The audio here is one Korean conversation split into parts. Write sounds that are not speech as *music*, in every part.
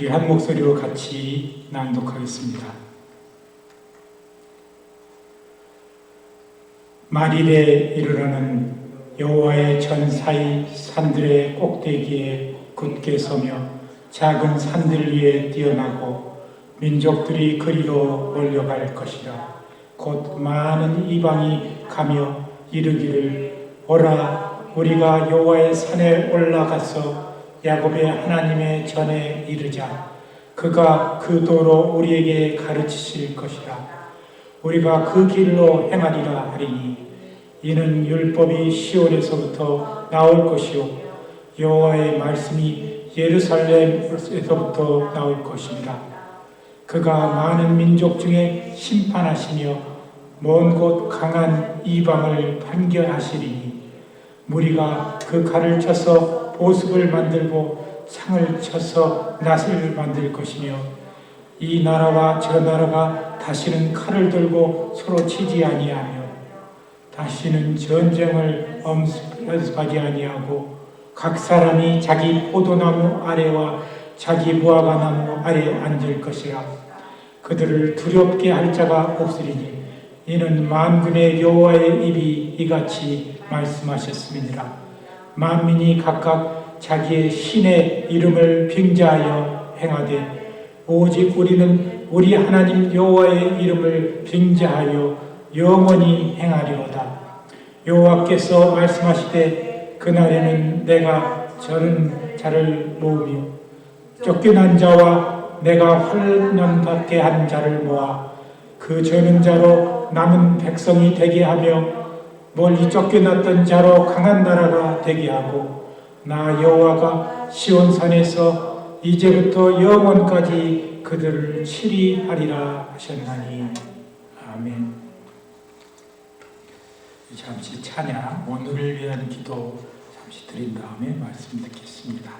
우리 한 목소리로 같이 낭독하겠습니다. 말일에 이르러는 여호와의 전사의 산들의 꼭대기에 굳게 서며 작은 산들 위에 뛰어나고 민족들이 그리로 몰려갈 것이라 곧 많은 이방이 가며 이르기를 오라 우리가 여호와의 산에 올라가서 야곱의 하나님의 전에 이르자 그가 그 도로 우리에게 가르치실 것이라 우리가 그 길로 행하리라 하리니 이는 율법이 시온에서부터 나올 것이요 여호와의 말씀이 예루살렘에서부터 나올 것입니다. 그가 많은 민족 중에 심판하시며 먼 곳 강한 이방을 판결하시리니 무리가 그 칼을 쳐서 보습을 만들고 창을 쳐서 낫을 만들 것이며 이 나라와 저 나라가 다시는 칼을 들고 서로 치지 아니하며 다시는 전쟁을 엄습하지 아니하고 각 사람이 자기 포도나무 아래와 자기 무화과 나무 아래 앉을 것이라 그들을 두렵게 할 자가 없으리니 이는 만군의 여호와의 입이 이같이 말씀하셨습니다. 만민이 각각 자기의 신의 이름을 빙자하여 행하되 오직 우리는 우리 하나님 여호와의 이름을 빙자하여 영원히 행하리로다. 여호와께서 말씀하시되 그날에는 내가 저는 자를 모으며 쫓겨난 자와 내가 환난받게 한 자를 모아 그 저는 자로 남은 백성이 되게 하며 멀리 쫓겨났던 자로 강한 나라가 되게 하고 나 여호와가 시온산에서 이제부터 영원까지 그들을 치리하리라 하셨나니 아멘. 잠시 찬양 오늘을 위한 기도 잠시 드린 다음에 말씀 듣겠습니다.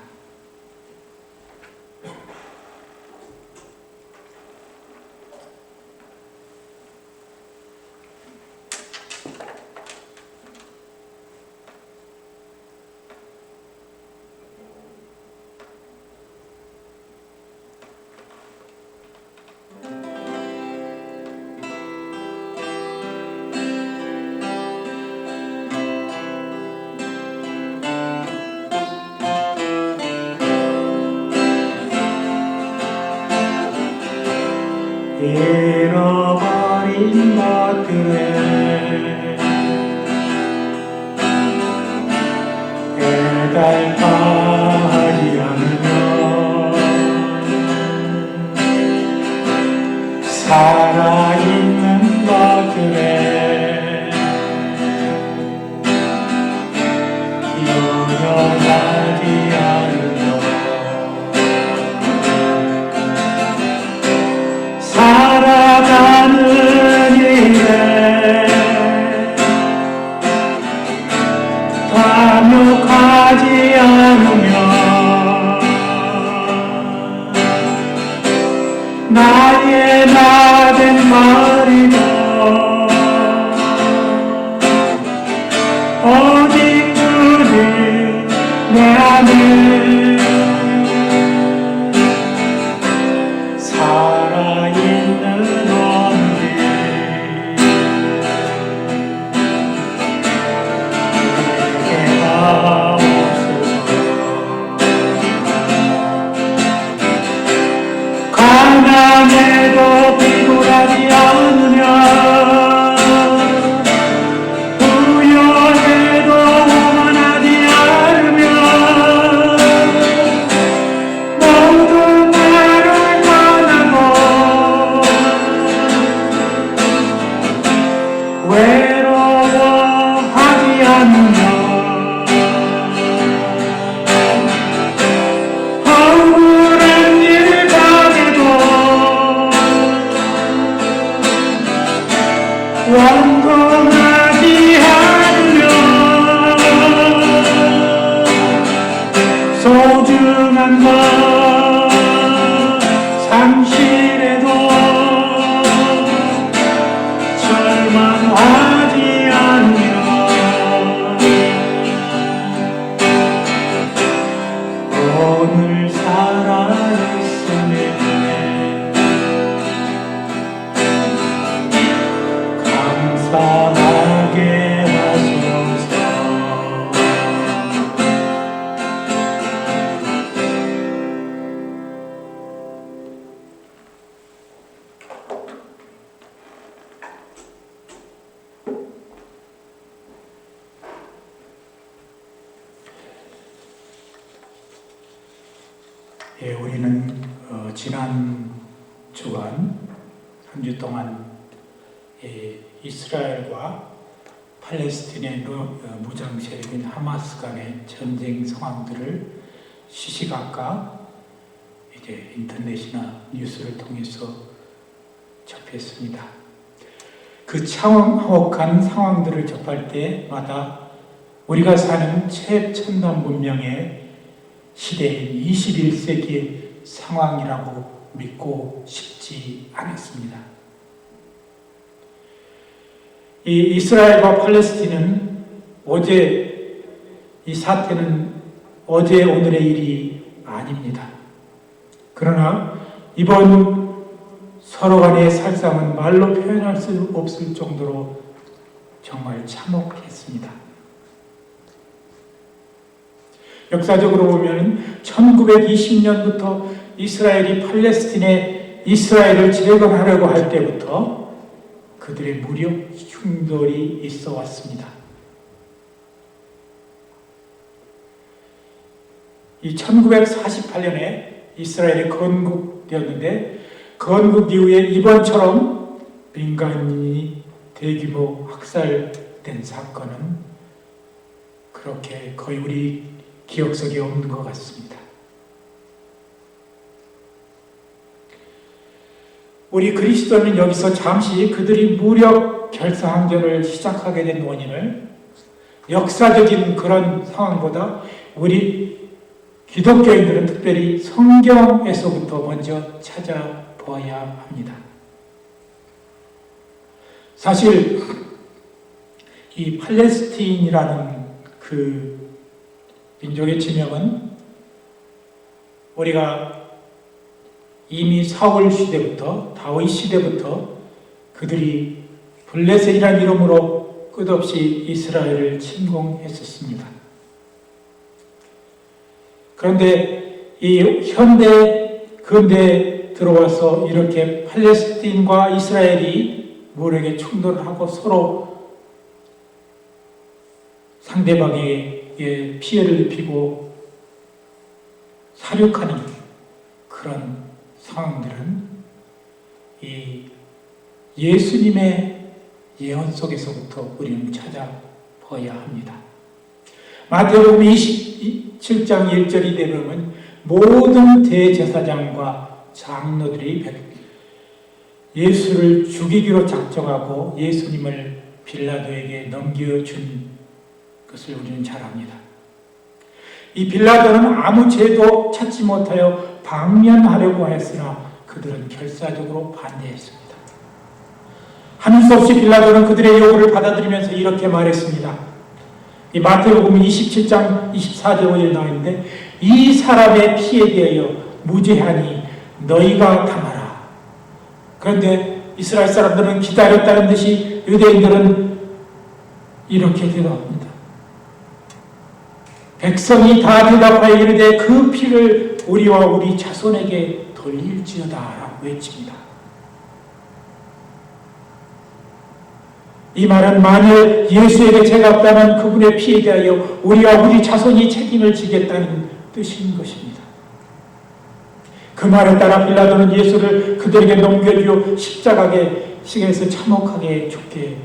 나의 예, 우리는 어, 지난 주간 한 주 동안 예, 이스라엘과 팔레스틴의 루- 어, 무장 세력인 하마스 간의 전쟁 상황들을 시시각각 이제 인터넷이나 뉴스를 통해서 접했습니다. 그 참혹한 상황들을 접할 때마다 우리가 사는 최첨단 문명의 시대인 21세기의 상황이라고 믿고 싶지 않았습니다. 이 이스라엘과 팔레스틴은 어제 이 사태는 어제 오늘의 일이 아닙니다. 그러나 이번 서로 간의 살상은 말로 표현할 수 없을 정도로 정말 참혹했습니다. 역사적으로 보면 1920년부터 이스라엘이 팔레스틴에 이스라엘을 재건하려고 할 때부터 그들의 무력 충돌이 있어 왔습니다. 이 1948년에 이스라엘이 건국되었는데 건국 이후에 이번처럼 민간인이 대규모 학살된 사건은 그렇게 거의 우리 기억 속에 없는 것 같습니다. 우리 그리스도는 여기서 잠시 그들이 무력 결사항전을 시작하게 된 원인을 역사적인 그런 상황보다 우리 기독교인들은 특별히 성경에서부터 먼저 찾아봐야 합니다. 사실 이 팔레스틴이라는 그 민족의 지명은 우리가 이미 사울 시대부터 다윗 시대부터 그들이 블레셋이라는 이름으로 끝없이 이스라엘을 침공했었습니다. 그런데 이 현대 근대에 들어와서 이렇게 팔레스틴과 이스라엘이 모르게 충돌하고 서로 상대방에 게 피해를 입히고 사륙하는 그런 상황들은 이 예수님의 예언 속에서부터 우리는 찾아봐야 합니다. 마태복음 27장 1절이 되면 모든 대제사장과 장로들이 예수를 죽이기로 작정하고 예수님을 빌라도에게 넘겨준 것을 우리는 잘 압니다. 이 빌라도는 아무 죄도 찾지 못하여 방면하려고 했으나 그들은 결사적으로 반대했습니다. 하는 수 없이 빌라도는 그들의 요구를 받아들이면서 이렇게 말했습니다. 이 마태복음 27장 24절에 나와 있는데 이 사람의 피에 대하여 무죄하니 너희가 당하라. 그런데 이스라엘 사람들은 기다렸다는 듯이 유대인들은 이렇게 대답합니다. 백성이 다 대답하여 이르되 그 피를 우리와 우리 자손에게 돌릴지어다 라고 외칩니다. 이 말은 만일 예수에게 죄가 없다면 그분의 피에 대하여 우리와 우리 자손이 책임을 지겠다는 뜻인 것입니다. 그 말에 따라 빌라도는 예수를 그들에게 넘겨주어 십자가에 시에서 참혹하게 죽게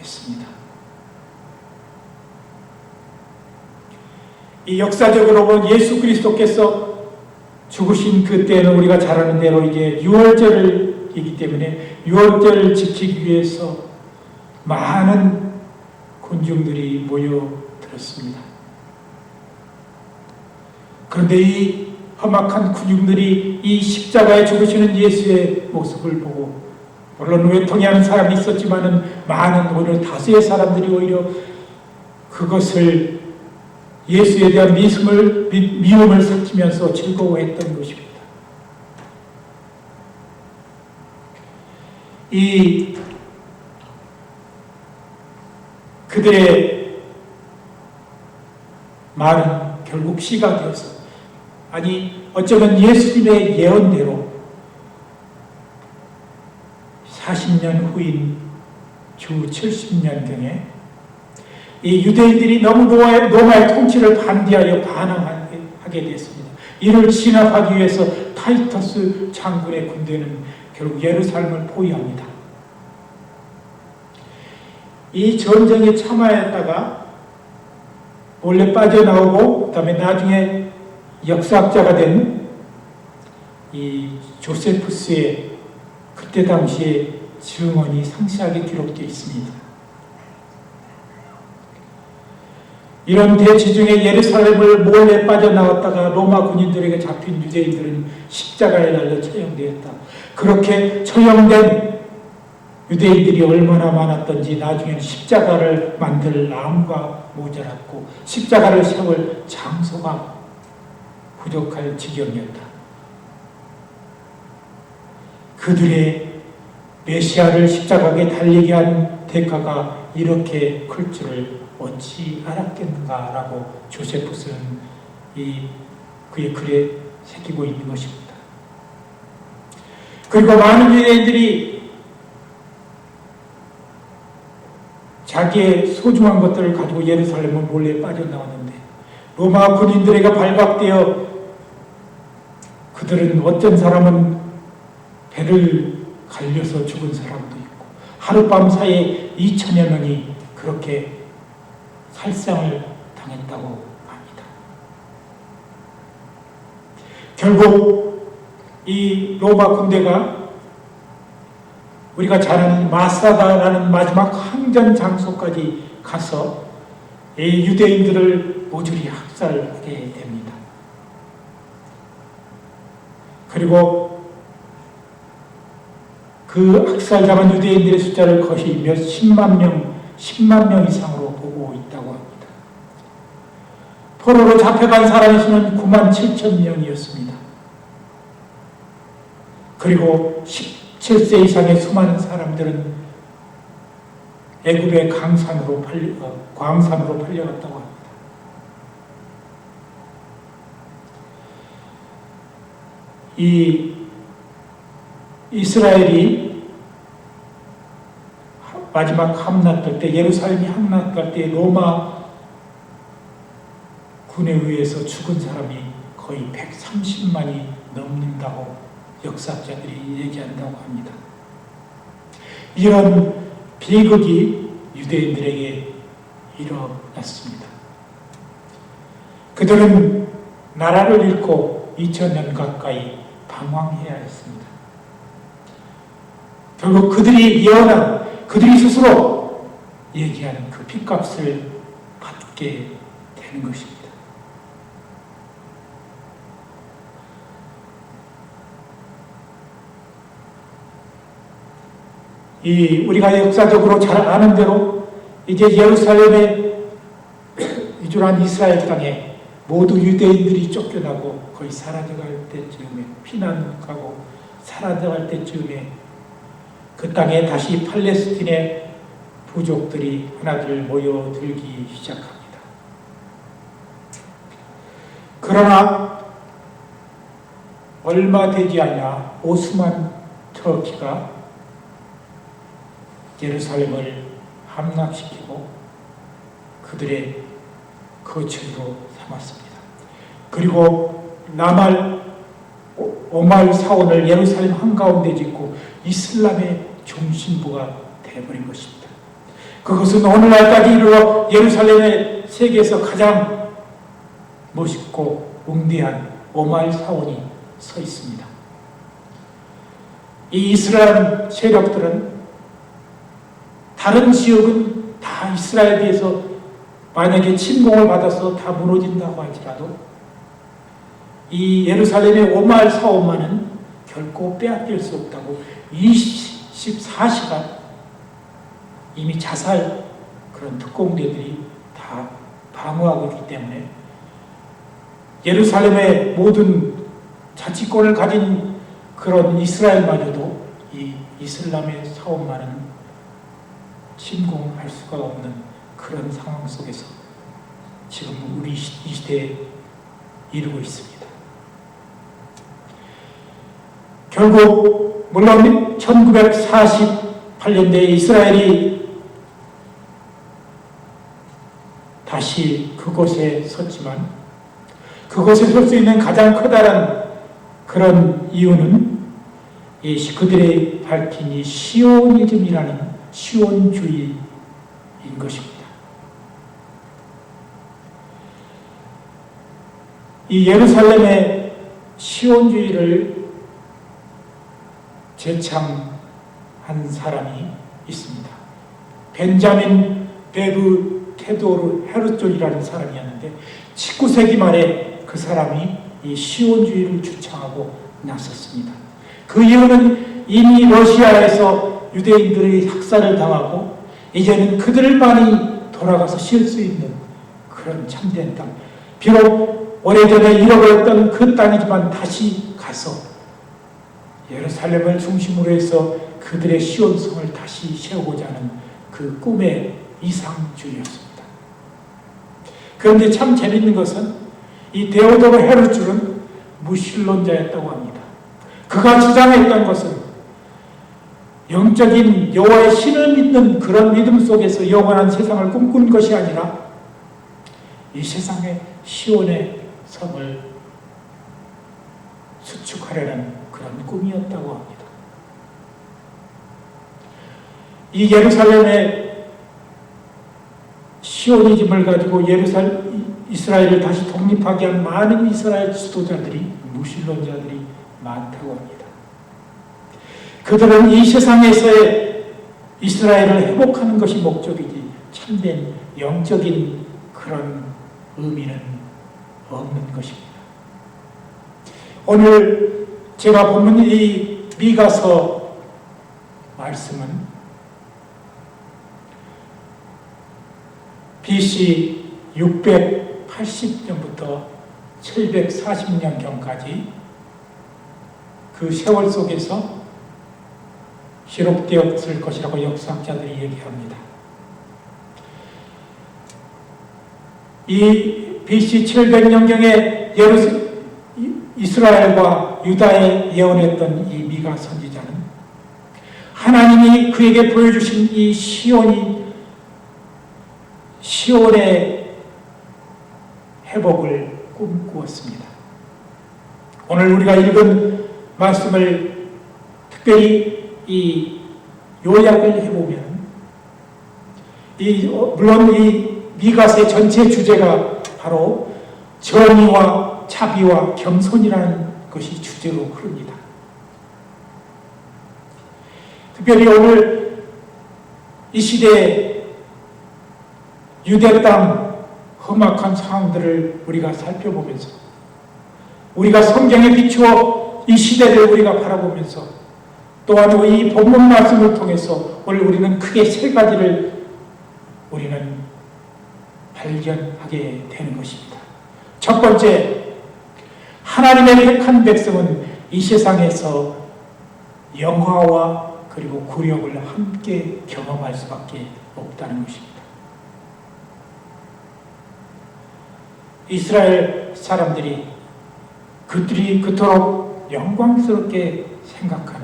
했습니다. 이 역사적으로 본 예수 그리스도께서 죽으신 그때는 우리가 잘 아는 대로 이제 6월절이기 때문에 6월절을 지키기 위해서 많은 군중들이 모여들었습니다. 그런데 이 험악한 군중들이 이 십자가에 죽으시는 예수의 모습을 보고 물론 외통해하는 사람이 있었지만은 많은 오히려 다수의 사람들이 오히려 그것을 예수에 대한 미움을, 미움을 삭히면서 즐거워했던 것입니다. 이 그들의 말은 결국 시가 되어서 아니 어쩌면 예수님의 예언대로 40년 후인 주 70년경에 이 유대인들이 너무 로마의, 로마의 통치를 반대하여 반항하게 됐습니다. 이를 진압하기 위해서 타이터스 장군의 군대는 결국 예루살렘을 포위합니다. 이 전쟁에 참아했다가 몰래 빠져나오고 그 다음에 나중에 역사학자가 된 이 조세푸스의 그때 당시의 증언이 상세하게 기록되어 있습니다. 이런 대치 중에 예루살렘을 몰래 빠져나왔다가 로마 군인들에게 잡힌 유대인들은 십자가에 달려 처형되었다. 그렇게 처형된 유대인들이 얼마나 많았던지 나중에는 십자가를 만들 나무가 모자랐고 십자가를 세울 장소가 부족할 지경이었다. 그들의 메시아를 십자가에 달리게 한 대가가 이렇게 클 줄을 어찌 알았겠는가라고 조세프스는 이 그의 글에 새기고 있는 것입니다. 그리고 많은 유대인들이 자기의 소중한 것들을 가지고 예루살렘을 몰래 빠져나왔는데 로마 군인들에게 발각되어 그들은 어떤 사람은 배를 갈려서 죽은 사람도 있고 하룻밤 사이에 2천여 명이 그렇게 살상을 당했다고 합니다. 결국 이 로마 군대가 우리가 잘 아는 마사다라는 마지막 항전 장소까지 가서 이 유대인들을 모조리 학살하게 됩니다. 그리고 그 학살당한 유대인들의 숫자를 거의 몇 십만 명, 십만 명 이상으로 보고 있다고 합니다. 포로로 잡혀간 사람의 수는 9만 7천 명이었습니다. 그리고 17세 이상의 수많은 사람들은 애굽의 강산으로 팔려, 어, 광산으로 팔려갔다고 합니다. 이 이스라엘이 마지막 함락될 때 예루살렘이 함락될 때 로마 군에 의해서 죽은 사람이 거의 130만이 넘는다고 역사학자들이 얘기한다고 합니다. 이런 비극이 유대인들에게 일어났습니다. 그들은 나라를 잃고 2000년 가까이 방황해야 했습니다. 결국 그들이 예언한 그들이 스스로 얘기하는 그 핏값을 받게 되는 것입니다. 이 우리가 역사적으로 잘 아는 대로 이제 예루살렘에 *clears throat* 이주한 이스라엘 땅에 모두 유대인들이 쫓겨나고 거의 사라져갈 때쯤에 피난 가고 사라져갈 때쯤에 그 땅에 다시 팔레스틴의 부족들이 하나둘 모여들기 시작합니다. 그러나 얼마 되지 않아 오스만 터키가 예루살렘을 함락시키고 그들의 거처로 삼았습니다. 그리고 나말 오말 사원을 예루살렘 한가운데 짓고 이슬람의 중심부가 되어버린 것입니다. 그것은 오늘날까지 이르러 예루살렘의 세계에서 가장 멋있고 웅대한 오말 사원이 서 있습니다. 이 이슬람 세력들은 다른 지역은 다 이스라엘에서 만약에 침공을 받아서 다 무너진다고 할지라도 이 예루살렘의 오말 사원만은 결코 빼앗길 수 없다고 24시간 이미 자살 그런 특공대들이 다 방어하고 있기 때문에 예루살렘의 모든 자치권을 가진 그런 이스라엘마저도 이 이슬람의 사원만은 침공할 수가 없는 그런 상황 속에서 지금 우리 이 시대에 이르고 있습니다. 결국 물론 1948년대에 이스라엘이 다시 그곳에 섰지만 그곳에 설 수 있는 가장 커다란 그런 이유는 이 그들의 밝힌 이 시오니즘이라는 시온주의인 것입니다. 이 예루살렘의 시온주의를 제창한 사람이 있습니다. 벤자민 베브 테도르 헤르존이라는 사람이었는데 19세기 말에 그 사람이 이 시온주의를 주창하고 나섰습니다. 그 이유는 이미 러시아에서 유대인들의 학살을 당하고 이제는 그들만이 돌아가서 쉴 수 있는 그런 참된 땅. 비록 오래전에 잃어버렸던 그 땅이지만 다시 가서 예루살렘을 중심으로 해서 그들의 시온성을 다시 세우고자 하는 그 꿈의 이상주의였습니다. 그런데 참 재밌는 것은 이 데오도르 헤르줄은 무신론자였다고 합니다. 그가 주장했던 것은 영적인 여호와의 신을 믿는 그런 믿음 속에서 영원한 세상을 꿈꾼 것이 아니라 이 세상의 시온의 성을 수축하려는 그런 꿈이었다고 합니다. 이 예루살렘의 시오니즘을 가지고 예루살 이스라엘을 다시 독립하게 한 많은 이스라엘 지도자들이 무신론자들이 많다고 합니다. 그들은 이 세상에서의 이스라엘을 회복하는 것이 목적이지 참된 영적인 그런 의미는 없는 것입니다. 오늘 제가 보는 이 미가서 말씀은 BC 680년부터 740년경까지 그 세월 속에서 기록되었을 것이라고 역사학자들이 얘기합니다. 이 BC 700년경에 예루살 이스라엘과 유다에 예언했던 이 미가 선지자는 하나님이 그에게 보여주신 이 시온이 시온의 회복을 꿈꾸었습니다. 오늘 우리가 읽은 말씀을 특별히 이 요약을 해보면 이 어, 물론 이 미가의 전체 주제가 바로 정의와 자비와 겸손이라는 것이 주제로 흐릅니다. 특별히 오늘 이 시대에 유대 땅 험악한 상황들을 우리가 살펴보면서 우리가 성경에 비추어 이 시대를 우리가 바라보면서 또한 이 본문 말씀을 통해서 오늘 우리는 크게 세 가지를 우리는 발견하게 되는 것입니다. 첫 번째, 하나님의 택한 백성은 이 세상에서 영화와 그리고 굴욕을 함께 경험할 수밖에 없다는 것입니다. 이스라엘 사람들이 그들이 그토록 영광스럽게 생각하는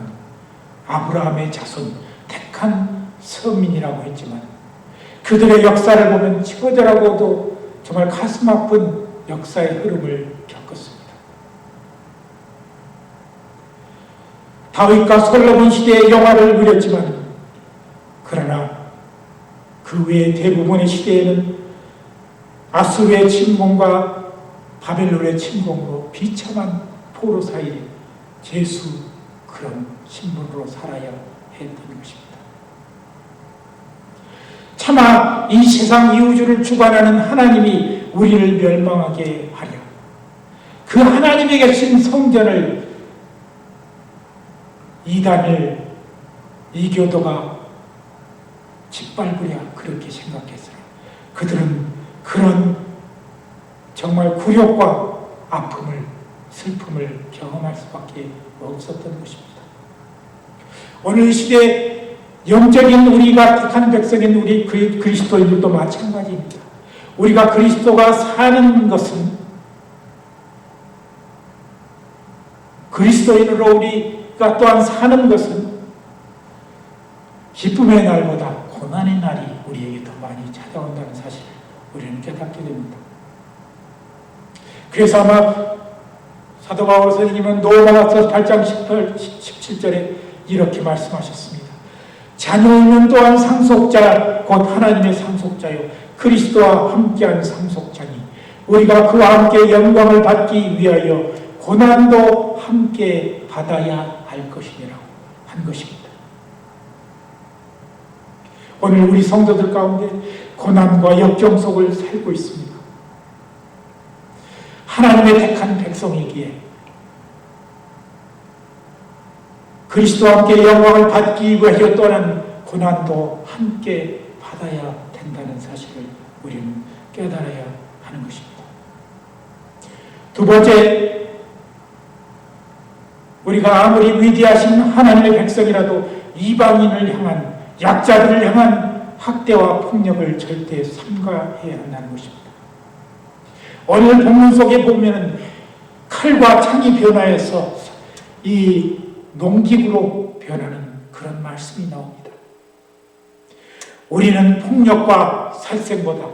아브라함의 자손, 택한 서민이라고 했지만 그들의 역사를 보면 치고자라고도 정말 가슴 아픈 역사의 흐름을 겪었습니다. 다윗과 솔로몬 시대의 영화를 누렸지만 그러나 그 외의 대부분의 시대에는 아수르의 침공과 바벨론의 침공으로 비참한 포로 사이에 제수 그런 신분으로 살아야 했던 것입니다. 차마 이 세상 이 우주를 주관하는 하나님이 우리를 멸망하게 하려 그 하나님의 계신 성전을 이단을 이교도가 짓밟으려 그렇게 생각했어요. 그들은 그런 정말 굴욕과 아픔을 슬픔을 경험할 수밖에 없었던 것입니다. 오늘 시대 영적인 우리가 택한 백성인 우리 그리스도인들도 마찬가지입니다. 우리가 그리스도가 사는 것은 그리스도인으로 우리가 또한 사는 것은 기쁨의 날보다 고난의 날이 우리에게 더 많이 찾아온다는 사실을 우리는 깨닫게 됩니다. 그래서 아마 사도 바울 선생님은 로마서 8장 18, 17절에 이렇게 말씀하셨습니다. 자녀이면 또한 상속자 곧 하나님의 상속자요 그리스도와 함께한 상속자니 우리가 그와 함께 영광을 받기 위하여 고난도 함께 받아야 할 것이니라고 한 것입니다. 오늘 우리 성도들 가운데 고난과 역경 속을 살고 있습니다. 하나님의 택한 백성이기에 그리스도와 함께 영광을 받기 위하여 떠난 고난도 함께 받아야 된다는 사실을 우리는 깨달아야 하는 것입니다. 두 번째, 우리가 아무리 위대하신 하나님의 백성이라도 이방인을 향한 약자들을 향한 학대와 폭력을 절대 삼가해야 한다는 것입니다. 오늘 본문 속에 보면은 칼과 창이 변화해서 이 농기구로 변하는 그런 말씀이 나옵니다. 우리는 폭력과 살생보다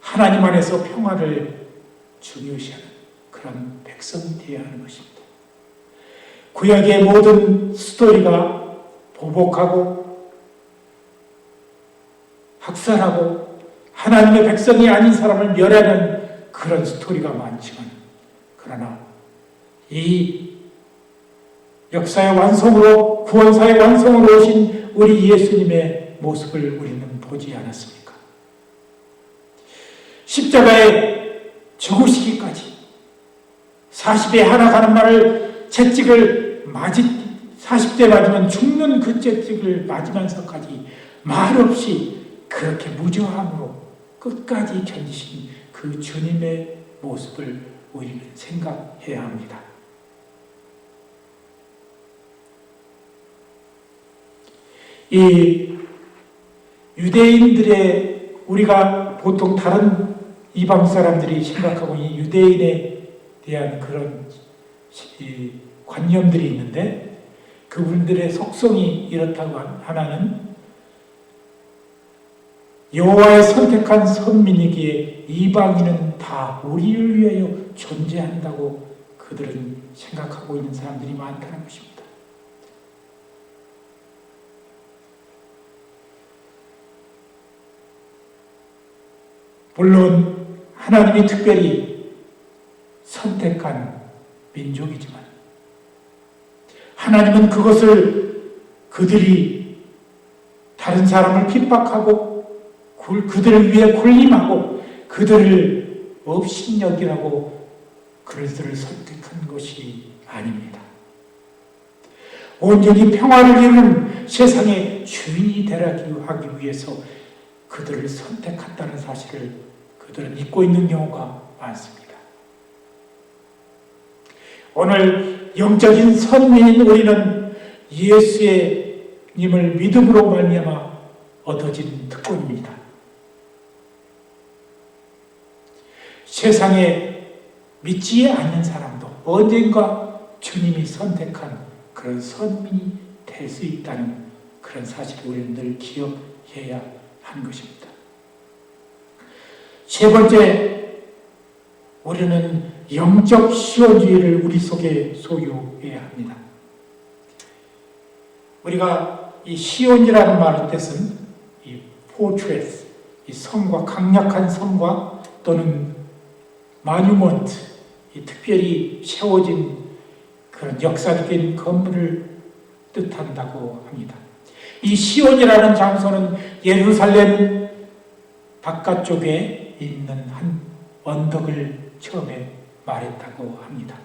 하나님 안에서 평화를 중요시하는 그런 백성이 되어야 하는 것입니다. 구약의 모든 스토리가 보복하고 학살하고 하나님의 백성이 아닌 사람을 멸하는 그런 스토리가 많지만 그러나 이 역사의 완성으로 구원사의 완성으로 오신 우리 예수님의 모습을 우리는 보지 않았습니까? 십자가에 죽으시기까지 40에 하나 가는 말을 채찍을 맞이 40대 맞으면 죽는 그 채찍을 맞으면서까지 말없이 그렇게 무저함으로 끝까지 견디신 그 주님의 모습을 우리는 생각해야 합니다. 이 유대인들의 우리가 보통 다른 이방 사람들이 생각하고 이 유대인에 대한 그런 관념들이 있는데 그분들의 속성이 이렇다고 하나는 여호와의 선택한 선민이기에 이방인은 다 우리를 위하여 존재한다고 그들은 생각하고 있는 사람들이 많다는 것입니다. 물론 하나님이 특별히 선택한 민족이지만 하나님은 그것을 그들이 다른 사람을 핍박하고 그들을 위해 군림하고 그들을 업신여기라고 그들을 선택한 것이 아닙니다. 온전히 평화를 이루는 세상의 주인이 되기 하기 위해서 그들을 선택한다는 사실을 그들은 잊고 있는 경우가 많습니다. 오늘 영적인 선민인 우리는 예수의 님을 믿음으로 말미암아 얻어진 특권입니다. 세상에 믿지 않는 사람도 언젠가 주님이 선택한 그런 선민이 될 수 있다는 그런 사실을 우리는 늘 기억해야 하는 것입니다. 세 번째, 우리는 영적 시원주의를 우리 속에 소유해야 합니다. 우리가 이 시온이라는 말의 뜻은 이 포트레스, 이 성과 강력한 성과 또는 마뉴먼트, 이 특별히 세워진 그런 역사적인 건물을 뜻한다고 합니다. 이 시온이라는 장소는 예루살렘 바깥쪽에 있는 한 언덕을 처음에 말했다고 합니다.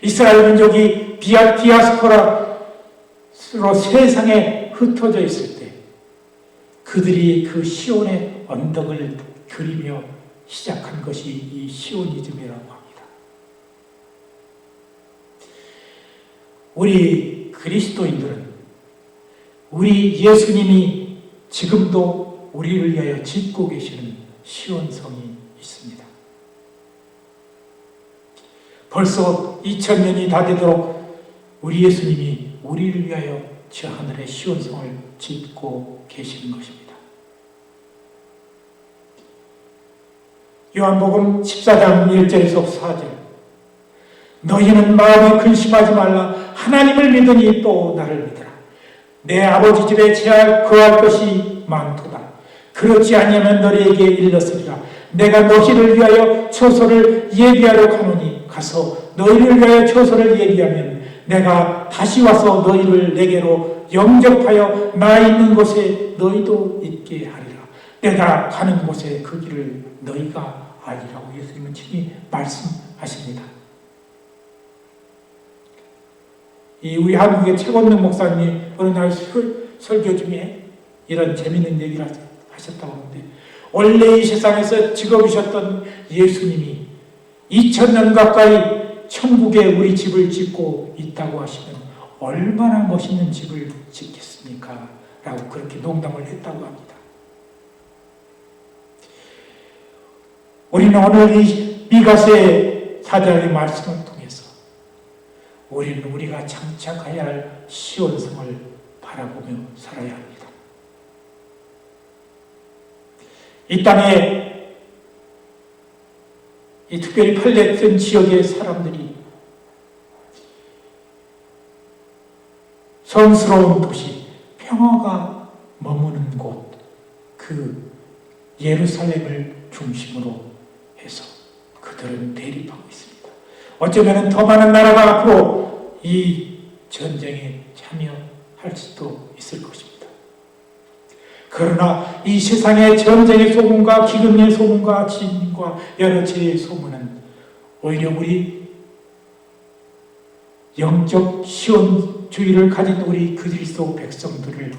이스라엘 민족이 디아스포라로 세상에 흩어져 있을 때 그들이 그 시온의 언덕을 그리며 시작한 것이 이 시오니즘이라고 합니다. 우리 그리스도인들은 우리 예수님이 지금도 우리를 위하여 짓고 계시는 시온성이 있습니다. 벌써 2000년이 다 되도록 우리 예수님이 우리를 위하여 저 하늘의 시온성을 짓고 계시는 것입니다. 요한복음 14장 1절에서 4절 너희는 마음에 근심하지 말라 하나님을 믿으니 또 나를 믿으라 내 아버지 집에 제할 거할 것이 많도다 그렇지 아니하면 너희에게 일렀으리라. 내가 너희를 위하여 처소를 예비하러 가노니 가서 너희를 위하여 처소를 예비하면 내가 다시 와서 너희를 내게로 영접하여 나 있는 곳에 너희도 있게 하리라. 내가 가는 곳에 그 길을 너희가 알리라고 예수님은 친히 말씀하십니다. 이 우리 한국의 최건능 목사님이 어느 날 설, 설교 중에 이런 재밌는 얘기를 하 셨다고 하는데 원래 이 세상에서 직업이셨던 예수님이 2000년 가까이 천국에 우리 집을 짓고 있다고 하시면 얼마나 멋있는 집을 짓겠습니까? 라고 그렇게 농담을 했다고 합니다. 우리는 오늘 이 미가서의 사장의 말씀을 통해서 우리는 우리가 장착해야 할 시온성을 바라보며 살아야 합니다. 이 땅에 이 특별히 팔레스틴 지역의 사람들이 성스러운 도시, 평화가 머무는 곳, 그 예루살렘을 중심으로 해서 그들은 대립하고 있습니다. 어쩌면 더 많은 나라가 앞으로 이 전쟁에 참여할 수도 있을 것입니다. 그러나 이 세상의 전쟁의 소문과 기근의 소문과 진과 여러 죄의 소문은 오히려 우리 영적 시온주의를 가진 우리 그리스도 백성들을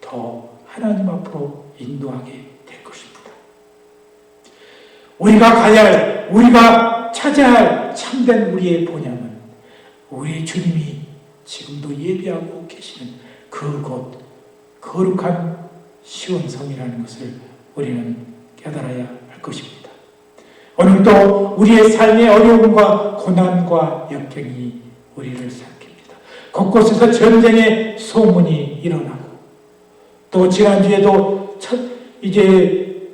더 하나님 앞으로 인도하게 될 것입니다. 우리가 가야 할, 우리가 찾아야 할 참된 우리의 본향은 우리 주님이 지금도 예비하고 계시는 그곳 거룩한 시온성이라는 것을 우리는 깨달아야 할 것입니다. 오늘도 우리의 삶의 어려움과 고난과 역경이 우리를 삼킵니다. 곳곳에서 전쟁의 소문이 일어나고 또 지난주에도 첫 이제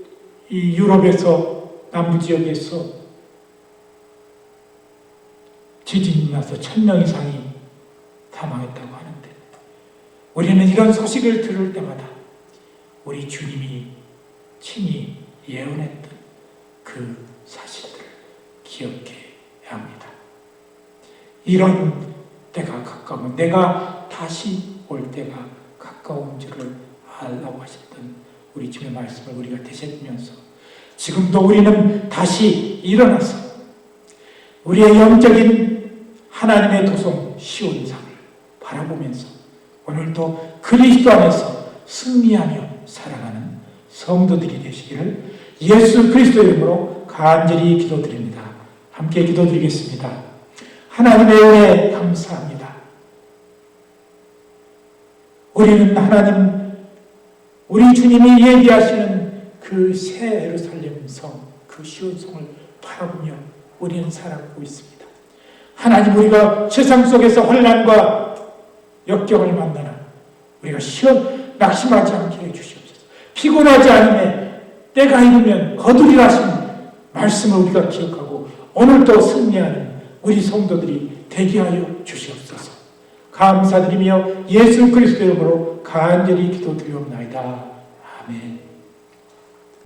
이 유럽에서 남부 지역에서 지진이 나서 천 명 이상이 사망했다고 하는데 우리는 이런 소식을 들을 때마다 우리 주님이 친히 예언했던 그 사실들을 기억해야 합니다. 이런 때가 가까운 내가 다시 올 때가 가까운 줄을 알라고 하셨던 우리 주의 말씀을 우리가 되새기면서 지금도 우리는 다시 일어나서 우리의 영적인 하나님의 도성 시온상을 바라보면서 오늘도 그리스도 안에서 승리하며 살아가는 성도들이 되시기를 예수 그리스도 이름으로 간절히 기도드립니다. 함께 기도드리겠습니다. 하나님의 은혜 감사합니다. 우리는 하나님, 우리 주님이 얘기하시는 그 새 예루살렘 성, 그 시온성을 바라보며 우리는 살아가고 있습니다. 하나님 우리가 세상 속에서 혼란과 역경을 만나나 우리가 시원 낙심하지 않게 해주시옵소서. 피곤하지 않음에 때가 이르면 거두리라신 말씀을 우리가 기억하고 오늘도 승리하는 우리 성도들이 되게 하여 주시옵소서. 감사드리며 예수 그리스도 이름으로 간절히 기도드리옵나이다. 아멘.